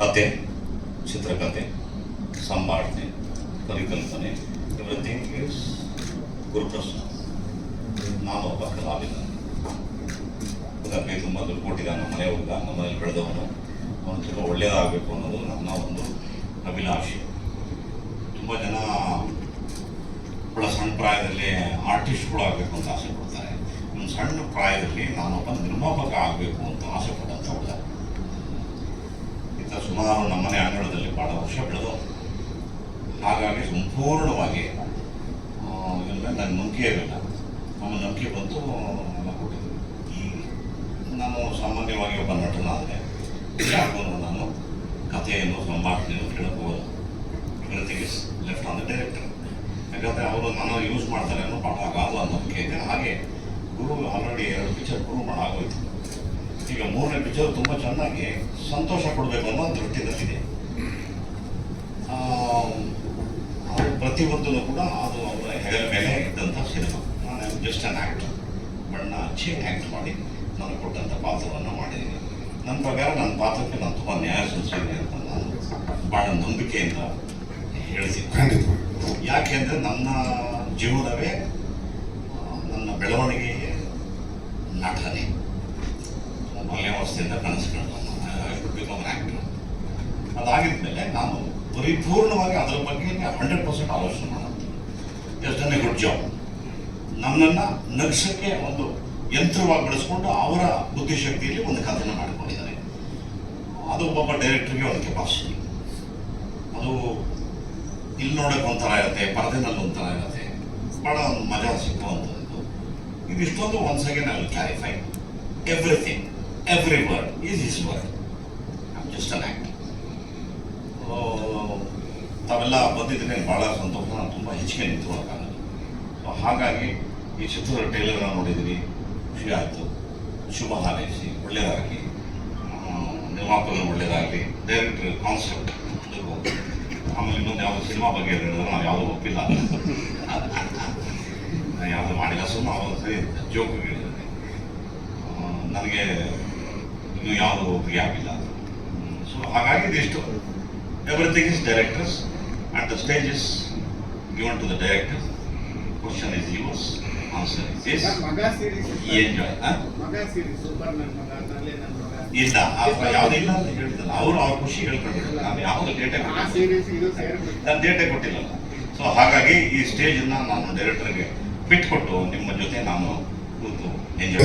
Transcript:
ಕತೆ, ಚಿತ್ರಕತೆ ಸಂಭಾಷಣೆ ಪರಿಕಲ್ಪನೆ ಎವ್ರಿಥಿಂಗ್ ಇಸ್ ಗುರುಪ್ರಸಾದ್ ನಾನು ಒಬ್ಬ ಕಲಾವಿದ. ಉದಾಹರಣೆಗೆ ತುಂಬ ದುಡ್ಡು ಕೊಟ್ಟಿದ್ದ ನಮ್ಮ ಮನೆ ಹುಡುಗ, ನಮ್ಮ ಮನೇಲಿ ಬೆಳೆದವನು. ಅವನು ತುಂಬ ಒಳ್ಳೆಯದಾಗಬೇಕು ಅನ್ನೋದು ನನ್ನ ಒಂದು ಅಭಿಲಾಷೆ. ತುಂಬ ಜನ ಬಹಳ ಸಣ್ಣ ಪ್ರಾಯದಲ್ಲಿ ಆರ್ಟಿಸ್ಟ್ಗಳು ಆಗಬೇಕು ಅಂತ ಆಸೆ ಪಡ್ತಾರೆ. ಸಣ್ಣ ಪ್ರಾಯದಲ್ಲಿ ನಾನೊಬ್ಬ ನಿರ್ಮಾಪಕ ಆಗಬೇಕು ಅಂತ ಆಸೆ ಸುಮಾರು ನಮ್ಮನೆ ಅಂಗಳದಲ್ಲಿ ಭಾಳ ವರ್ಷ ಬೆಳೆದವು ಹಾಗಾಗಿ ಸಂಪೂರ್ಣವಾಗಿ ಇದ್ರ ನನ್ನ ನಂಬಿಕೆ ಇರಲಿಲ್ಲ ನಮ್ಮ ನಂಬಿಕೆ ಬಂತು ನಮ್ಮ ಕೊಟ್ಟಿದ್ದು. ಈ ನಾನು ಸಾಮಾನ್ಯವಾಗಿ ಒಬ್ಬ ನಟನಾದರೆ ಯಾರಿಗೂ ನಾನು ಕಥೆಯನ್ನು, ಸಂಭಾಷಣೆಯನ್ನು ಕೇಳಬಹುದು. Is left on the director ಯಾಕಂದರೆ ಅವರು ನಾನು ಯೂಸ್ ಮಾಡ್ತಾರೆ ಅನ್ನೋ ಪಾಠ ಆಗಲ್ಲ ನಂಬಿಕೆ ಇದೆ. ಹಾಗೆ ಗುರು ಆಲ್ರೆಡಿ ಎರಡು ಪಿಕ್ಚರ್ ಪ್ರೂವ್ ಮಾಡಾಗೋಯ್ತು. ಈಗ ಮೂರನೇ ಪಿಕ್ಚರ್ ತುಂಬ ಚೆನ್ನಾಗಿ ಸಂತೋಷ ಕೊಡಬೇಕು ಅನ್ನೋ ದೃಷ್ಟಿನಲ್ಲಿದೆ. ಆ, ಅದು ಪ್ರತಿಯೊಂದೂ ಕೂಡ ಅದು ಅವರ ಹೆಗಲ ಮೇಲೆ ಇದ್ದಂಥ ಸಿನಿಮಾ. ನಾನು ಜಸ್ಟ್ ಅನ್ ಆ್ಯಕ್ಟರ್ ಬಣ್ಣ ಹಚ್ಚಿ ಆ್ಯಕ್ಟ್ ಮಾಡಿ ನಾನು ಕೊಟ್ಟಂಥ ಪಾತ್ರವನ್ನು ಮಾಡಿದ್ದೀನಿ. ನನ್ನ ಪ್ರಕಾರ ನನ್ನ ಪಾತ್ರಕ್ಕೆ ನಾನು ತುಂಬ ನ್ಯಾಯ ಸಲ್ಲಿಸಿದ್ದೀನಿ ಅಂತ ನಾನು ಭಾಳ ನಂಬಿಕೆಯಿಂದ ಹೇಳ್ತೀನಿ. ಯಾಕೆಂದರೆ ನನ್ನ ಜೀವನವೇ ನನ್ನ ಬೆಳವಣಿಗೆಗೆ ನಟನೆ. ಬಾಲ್ಯಾವಸ್ಥೆಯಿಂದ ಕನಸು ಬಿಕಮ್ ಆ್ಯಕ್ಟರ್ ಅದಾಗಿದ್ಮೇಲೆ ನಾನು ಪರಿಪೂರ್ಣವಾಗಿ ಅದರ ಬಗ್ಗೆ ಹಂಡ್ರೆಡ್ ಪರ್ಸೆಂಟ್ ಆಲೋಚನೆ ಮಾಡೋದು. ಎಸ್ ಎ ಗುಡ್ ಜಾಬ್ ನನ್ನನ್ನು ನಗ್ಸಕ್ಕೆ ಒಂದು ಯಂತ್ರವಾಗಿ ಬಳಸ್ಕೊಂಡು ಅವರ ಬುದ್ಧಿಶಕ್ತಿಯಲ್ಲಿ ಒಂದು ಕಥೆನ ಮಾಡಿಕೊಂಡಿದ್ದಾರೆ. ಅದು ಒಬ್ಬೊಬ್ಬ ಡೈರೆಕ್ಟರ್ಗೆ ಒಂದು ಕೆಪಾಸಿಟಿ ಅದು ಇಲ್ಲಿ ನೋಡೋಕೆ ಒಂಥರ ಇರುತ್ತೆ, ಪರದೆನಲ್ಲಿ ಒಂಥರ ಇರುತ್ತೆ. ಭಾಳ ಒಂದು ಮಜಾ ಸಿಕ್ಕುವಂಥದ್ದು. ಇದಿಷ್ಟೊಂದು once again I clarify everything every word is is word. I'm just an actor. ತಾವೆಲ್ಲ ಬಂದಿದ್ದೀನಿ ಭಾಳ ಸಂತೋಷ. ನಾನು ತುಂಬ ಹೆಚ್ಚಿಗೆ ನಿಂತ್ಕೊಳ್ಳೋಕ್ಕಾಗಲ್ಲ ಸೊ ಹಾಗಾಗಿ ಈ ಚಿತ್ರದ ಟೈಲರ್ನ ನೋಡಿದ್ದೀನಿ ಖುಷಿ ಆಯಿತು. ಶುಭ ಹಾರೈಸಿ. ಒಳ್ಳೆಯದಾಗಲಿ ನಿರ್ಮಾಪಕರು ಒಳ್ಳೆಯದಾಗಲಿ ಡೈರೆಕ್ಟರ್ ಕಾನ್ಸೆಪ್ಟ್ ಆಮೇಲೆ ಇನ್ನೊಂದು ಯಾವುದೋ ಸಿನಿಮಾ ಬಗ್ಗೆ ಹೇಳಿದ್ರೆ ನಾವು ಯಾವುದೂ ಒಪ್ಪಿಲ್ಲ. ಯಾವುದು ಮಾಡಿಲ್ಲ. ಸುಮ್ಮನೆ ಅವಾಗ ಸರಿ ಜೋಕ್ ಹೇಳಿದ್ದೀನಿ ನನಗೆ ಇನ್ನೂ ಯಾವುದು ಹೋಗಿ ಆಗಿಲ್ಲ ಸೊ ಹಾಗಾಗಿ ಇದಿಷ್ಟು everything is directors at the stage is given to the director question is use answer is as enjoy ಇಲ್ಲ ಯಾವ್ದು ಇಲ್ಲ ಅಂತ ಹೇಳಿದ್ರು ಅವರು ಅವ್ರ ಖುಷಿ ಹೇಳ್ಕೊಂಡ್ರು ನಾನು ಯಾವುದು ಡೇಟೆ ನಾನು ಡೇಟೆ ಕೊಟ್ಟಿಲ್ಲಲ್ಲ. ಸೊ ಹಾಗಾಗಿ ಈ ಸ್ಟೇಜನ್ನು ನಾನು ಡೈರೆಕ್ಟರ್ಗೆ ಬಿಟ್ಕೊಟ್ಟು ನಿಮ್ಮ ಜೊತೆ ನಾನು ಕೂತು ಎಂಜಾಯ್